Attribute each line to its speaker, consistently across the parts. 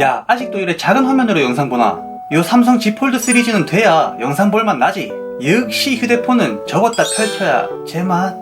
Speaker 1: 야 아직도 이래 작은 화면으로 영상 보나? 요 삼성 Z 폴드 시리즈는 돼야 영상 볼만 나지. 역시 휴대폰은 접었다 펼쳐야 제맛.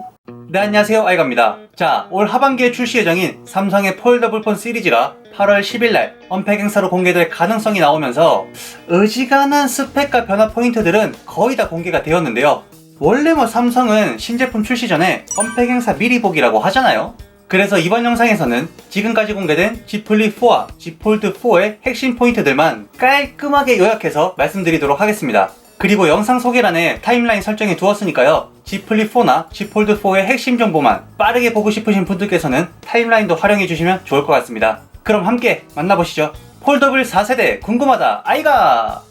Speaker 1: 네 안녕하세요. 아이가입니다. 자 올 하반기에 출시 예정인 삼성의 폴더블폰 시리즈가 8월 10일날 언팩 행사로 공개될 가능성이 나오면서 어지간한 스펙과 변화 포인트들은 거의 다 공개가 되었는데요. 원래 뭐 삼성은 신제품 출시 전에 언팩 행사 미리 보기라고 하잖아요 그래서 이번 영상에서는 지금까지 공개된 Z 플립 4와 Z 폴드 4의 핵심 포인트들만 깔끔하게 요약해서 말씀드리도록 하겠습니다. 그리고 영상 소개란에 타임라인 설정해 두었으니까요. Z 플립 4나 Z 폴드 4의 핵심 정보만 빠르게 보고 싶으신 분들께서는 타임라인도 활용해 주시면 좋을 것 같습니다. 그럼 함께 만나보시죠. 폴더블 4세대 궁금하다 아이가!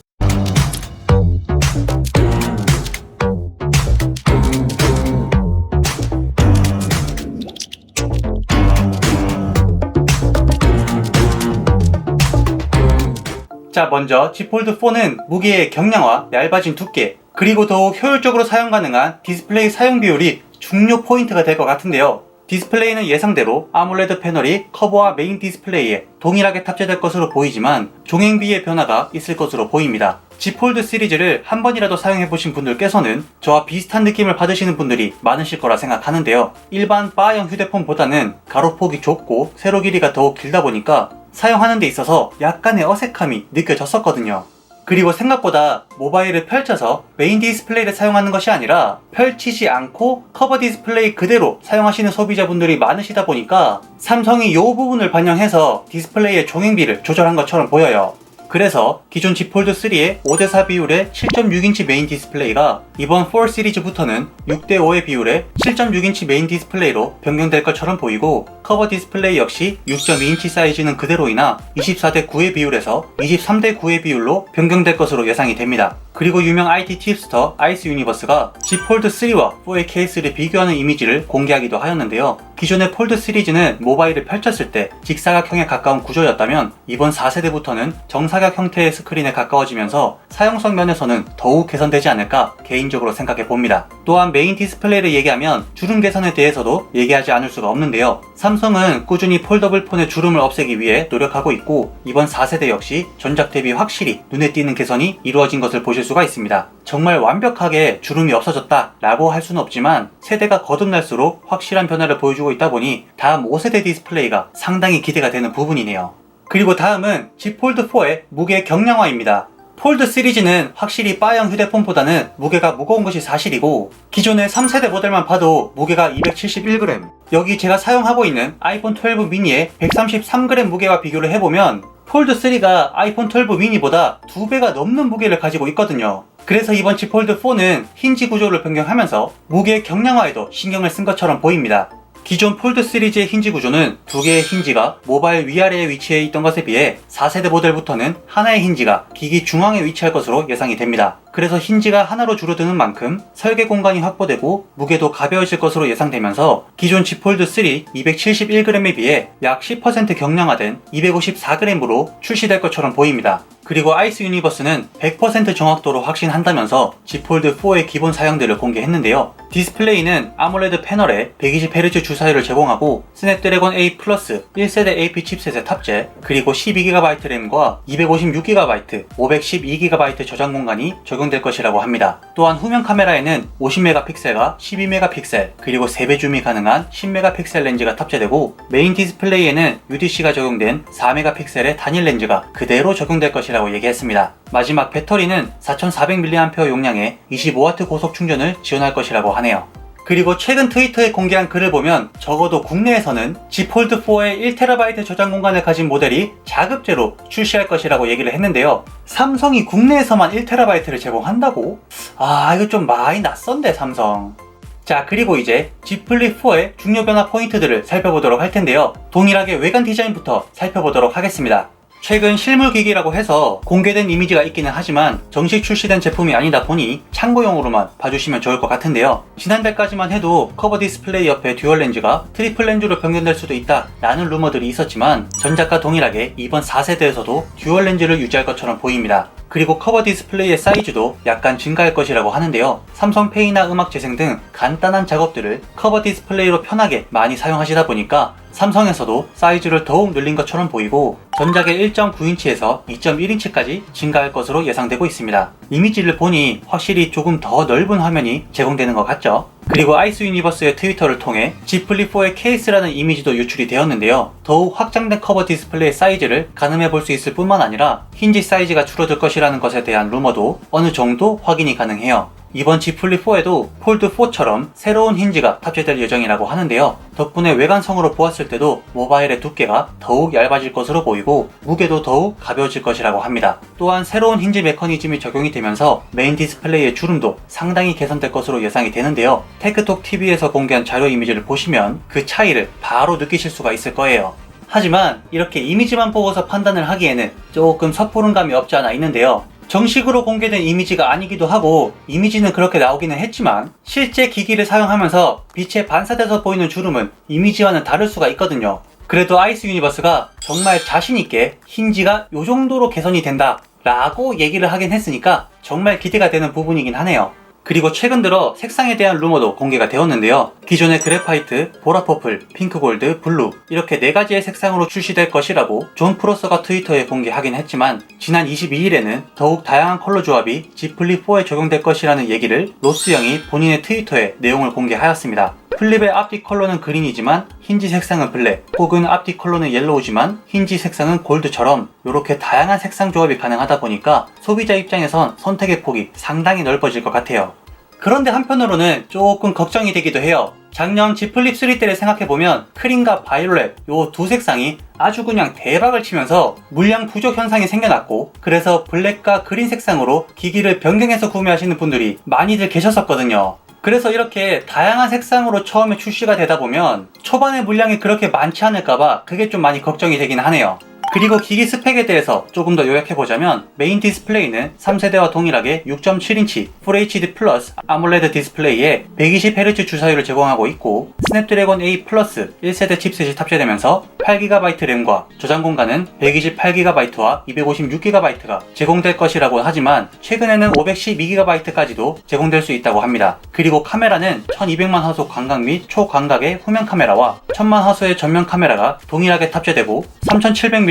Speaker 1: 자, 먼저 Z 폴드 4는 무게의 경량화, 얇아진 두께, 그리고 더욱 효율적으로 사용 가능한 디스플레이 사용 비율이 중요 포인트가 될 것 같은데요. 디스플레이는 예상대로 아몰레드 패널이 커버와 메인 디스플레이에 동일하게 탑재될 것으로 보이지만 종횡비의 변화가 있을 것으로 보입니다. Z 폴드 시리즈를 한 번이라도 사용해보신 분들께서는 저와 비슷한 느낌을 받으시는 분들이 많으실 거라 생각하는데요. 일반 바형 휴대폰보다는 가로폭이 좁고 세로 길이가 더욱 길다 보니까 사용하는 데 있어서 약간의 어색함이 느껴졌었거든요. 그리고 생각보다 모바일을 펼쳐서 메인 디스플레이를 사용하는 것이 아니라 펼치지 않고 커버 디스플레이 그대로 사용하시는 소비자분들이 많으시다 보니까 삼성이 이 부분을 반영해서 디스플레이의 종횡비를 조절한 것처럼 보여요. 그래서 기존 Z 폴드 3의 5대4 비율의 7.6인치 메인 디스플레이가 이번 4 시리즈부터는 6대5의 비율의 7.6인치 메인 디스플레이로 변경될 것처럼 보이고 커버 디스플레이 역시 6.2인치 사이즈는 그대로이나 24대9의 비율에서 23대9의 비율로 변경될 것으로 예상이 됩니다. 그리고 유명 IT 팁스터 아이스 유니버스가 Z 폴드 3와 4의 케이스를 비교하는 이미지를 공개하기도 하였는데요. 기존의 폴드 시리즈는 모바일을 펼쳤을 때 직사각형에 가까운 구조였다면 이번 4세대부터는 정사각 형태의 스크린에 가까워지면서 사용성 면에서는 더욱 개선되지 않을까 개인 적으로 생각해 봅니다. 또한 메인 디스플레이를 얘기하면 주름 개선에 대해서도 얘기하지 않을 수가 없는데요. 삼성은 꾸준히 폴더블 폰의 주름을 없애기 위해 노력하고 있고 이번 4세대 역시 전작 대비 확실히 눈에 띄는 개선이 이루어진 것을 보실 수가 있습니다. 정말 완벽하게 주름이 없어졌다 라고 할 수는 없지만 세대가 거듭날수록 확실한 변화를 보여주고 있다 보니 다음 5세대 디스플레이가 상당히 기대가 되는 부분이네요. 그리고 다음은 Z 폴드 4의 무게 경량화입니다. 폴드 시리즈는 확실히 바형 휴대폰보다는 무게가 무거운 것이 사실이고 기존의 3세대 모델만 봐도 무게가 271g 여기 제가 사용하고 있는 아이폰 12 미니의 133g 무게와 비교를 해보면 폴드 3가 아이폰 12 미니보다 2배가 넘는 무게를 가지고 있거든요. 그래서 이번 Z 폴드 4는 힌지 구조를 변경하면서 무게 경량화에도 신경을 쓴 것처럼 보입니다 기존 폴드 시리즈의 힌지 구조는 두 개의 힌지가 모바일 위아래에 위치해 있던 것에 비해 4세대 모델부터는 하나의 힌지가 기기 중앙에 위치할 것으로 예상이 됩니다. 그래서 힌지가 하나로 줄어드는 만큼 설계 공간이 확보되고 무게도 가벼워질 것으로 예상되면서 기존 Z 폴드 3 271g에 비해 약 10% 경량화된 254g으로 출시될 것처럼 보입니다. 그리고 아이스 유니버스는 100% 정확도로 확신한다면서 Z 폴드 4의 기본 사양들을 공개했는데요. 디스플레이는 아몰레드 패널에 120Hz 주사율을 제공하고 스냅드래곤 A 플러스 1세대 AP 칩셋의 탑재, 그리고 12GB 램과 256GB, 512GB 저장 공간이 적용될 것이라고 합니다. 또한 후면 카메라에는 50메가픽셀과 12메가픽셀, 그리고 3배 줌이 가능한 10메가픽셀 렌즈가 탑재되고 메인 디스플레이에는 UDC가 적용된 4메가픽셀의 단일 렌즈가 그대로 적용될 것이라고 얘기했습니다. 마지막 배터리는 4400mAh 용량의 25W 고속 충전을 지원할 것이라고 하네요. 그리고 최근 트위터에 공개한 글을 보면 적어도 국내에서는 Z 폴드 4의 1TB 저장 공간을 가진 모델이 자급제로 출시할 것이라고 얘기를 했는데요. 삼성이 국내에서만 1TB를 제공한다고? 아, 이거 좀 많이 낯선데, 삼성. 자, 그리고 이제 Z 플립 4의 중요 변화 포인트들을 살펴보도록 할 텐데요. 동일하게 외관 디자인부터 살펴보도록 하겠습니다. 최근 실물 기기라고 해서 공개된 이미지가 있기는 하지만 정식 출시된 제품이 아니다 보니 참고용으로만 봐주시면 좋을 것 같은데요. 지난달까지만 해도 커버 디스플레이 옆에 듀얼 렌즈가 트리플 렌즈로 변경될 수도 있다 라는 루머들이 있었지만 전작과 동일하게 이번 4세대에서도 듀얼 렌즈를 유지할 것처럼 보입니다. 그리고 커버 디스플레이의 사이즈도 약간 증가할 것이라고 하는데요. 삼성 페이나 음악 재생 등 간단한 작업들을 커버 디스플레이로 편하게 많이 사용하시다 보니까 삼성에서도 사이즈를 더욱 늘린 것처럼 보이고 전작의 1.9인치에서 2.1인치까지 증가할 것으로 예상되고 있습니다. 이미지를 보니 확실히 조금 더 넓은 화면이 제공되는 것 같죠? 그리고 아이스 유니버스의 트위터를 통해 G 플립4의 케이스라는 이미지도 유출이 되었는데요. 더욱 확장된 커버 디스플레이 사이즈를 가늠해 볼 수 있을 뿐만 아니라 힌지 사이즈가 줄어들 것이라는 것에 대한 루머도 어느 정도 확인이 가능해요. 이번 G 플립 4에도 폴드 4처럼 새로운 힌지가 탑재될 예정이라고 하는데요. 덕분에 외관성으로 보았을 때도 모바일의 두께가 더욱 얇아질 것으로 보이고 무게도 더욱 가벼워질 것이라고 합니다. 또한 새로운 힌지 메커니즘이 적용이 되면서 메인 디스플레이의 주름도 상당히 개선될 것으로 예상이 되는데요. 테크톡 TV에서 공개한 자료 이미지를 보시면 그 차이를 바로 느끼실 수가 있을 거예요. 하지만 이렇게 이미지만 보고서 판단을 하기에는 조금 섣부른 감이 없지 않아 있는데요. 정식으로 공개된 이미지가 아니기도 하고 이미지는 그렇게 나오기는 했지만 실제 기기를 사용하면서 빛에 반사돼서 보이는 주름은 이미지와는 다를 수가 있거든요. 그래도 아이스 유니버스가 정말 자신있게 힌지가 요 정도로 개선이 된다 라고 얘기를 하긴 했으니까 정말 기대가 되는 부분이긴 하네요. 그리고 최근 들어 색상에 대한 루머도 공개가 되었는데요. 기존의 그래파이트, 보라퍼플, 핑크골드, 블루 이렇게 네 가지의 색상으로 출시될 것이라고 존 프로서가 트위터에 공개하긴 했지만 지난 22일에는 더욱 다양한 컬러 조합이 G 플립 4에 적용될 것이라는 얘기를 로스 형이 본인의 트위터에 내용을 공개하였습니다. 플립의 앞뒤 컬러는 그린이지만 힌지 색상은 블랙 혹은 앞뒤 컬러는 옐로우지만 힌지 색상은 골드처럼 이렇게 다양한 색상 조합이 가능하다 보니까 소비자 입장에선 선택의 폭이 상당히 넓어질 것 같아요. 그런데 한편으로는 조금 걱정이 되기도 해요. 작년 G 플립 3 때를 생각해보면 크림과 바이올렛 요 두 색상이 아주 그냥 대박을 치면서 물량 부족 현상이 생겨났고 그래서 블랙과 그린 색상으로 기기를 변경해서 구매하시는 분들이 많이들 계셨었거든요. 그래서 이렇게 다양한 색상으로 처음에 출시가 되다 보면 초반에 물량이 그렇게 많지 않을까봐 그게 좀 많이 걱정이 되긴 하네요. 그리고 기기 스펙에 대해서 조금 더 요약해보자면 메인 디스플레이는 3세대와 동일하게 6.7인치 FHD 플러스 아몰레드 디스플레이에 120Hz 주사율을 제공하고 있고 스냅드래곤 A 플러스 1세대 칩셋이 탑재되면서 8GB 램과 저장 공간은 128GB와 256GB가 제공될 것이라고 하지만 최근에는 512GB까지도 제공될 수 있다고 합니다. 그리고 카메라는 1200만 화소 광각 및 초광각의 후면 카메라와 1000만 화소의 전면 카메라가 동일하게 탑재되고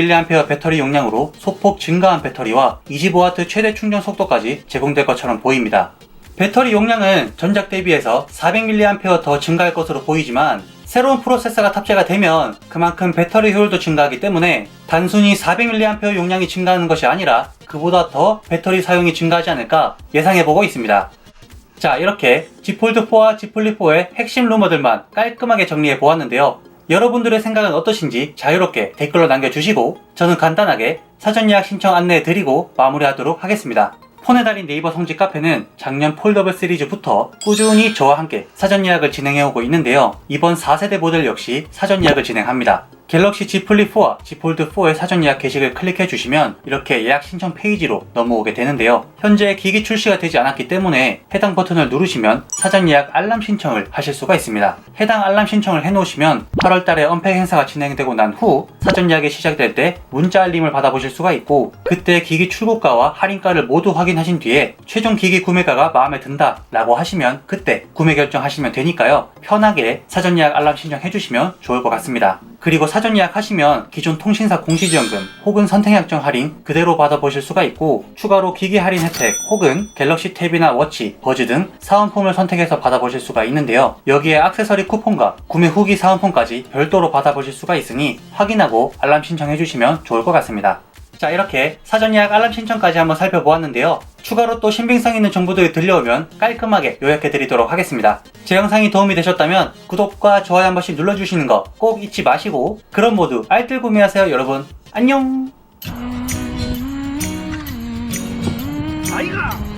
Speaker 1: 3700mAh 배터리 용량으로 소폭 증가한 배터리와 25W 최대 충전 속도까지 제공될 것처럼 보입니다. 배터리 용량은 전작 대비해서 400mAh 더 증가할 것으로 보이지만 새로운 프로세서가 탑재가 되면 그만큼 배터리 효율도 증가하기 때문에 단순히 400mAh 용량이 증가하는 것이 아니라 그보다 더 배터리 사용이 증가하지 않을까 예상해보고 있습니다. 자 이렇게 G 폴드4와 G 플립4의 핵심 루머들만 깔끔하게 정리해 보았는데요. 여러분들의 생각은 어떠신지 자유롭게 댓글로 남겨주시고 저는 간단하게 사전 예약 신청 안내해 드리고 마무리하도록 하겠습니다. 폰의 달인 네이버 성지 카페는 작년 폴더블 시리즈부터 꾸준히 저와 함께 사전 예약을 진행해오고 있는데요. 이번 4세대 모델 역시 사전 예약을 진행합니다. 갤럭시 Z 플립 4와 Z 폴드 4의 사전 예약 게시글 클릭해 주시면 이렇게 예약 신청 페이지로 넘어오게 되는데요. 현재 기기 출시가 되지 않았기 때문에 해당 버튼을 누르시면 사전 예약 알람 신청을 하실 수가 있습니다. 해당 알람 신청을 해 놓으시면 8월 달에 언팩 행사가 진행되고 난 후 사전 예약이 시작될 때 문자 알림을 받아보실 수가 있고 그때 기기 출고가와 할인가를 모두 확인하신 뒤에 최종 기기 구매가가 마음에 든다 라고 하시면 그때 구매 결정하시면 되니까요. 편하게 사전 예약 알람 신청해 주시면 좋을 것 같습니다. 그리고 사전 예약하시면 기존 통신사 공시지원금 혹은 선택약정 할인 그대로 받아보실 수가 있고 추가로 기기 할인 혜택 혹은 갤럭시 탭이나 워치, 버즈 등 사은품을 선택해서 받아보실 수가 있는데요. 여기에 액세서리 쿠폰과 구매 후기 사은품까지 별도로 받아보실 수가 있으니 확인하고 알람 신청해 주시면 좋을 것 같습니다. 자 이렇게 사전 예약 알람 신청까지 한번 살펴보았는데요. 추가로 또 신빙성 있는 정보들이 들려오면 깔끔하게 요약해드리도록 하겠습니다. 제 영상이 도움이 되셨다면 구독과 좋아요 한 번씩 눌러주시는 거 꼭 잊지 마시고 그럼 모두 알뜰 구매하세요 여러분. 안녕! 아이가!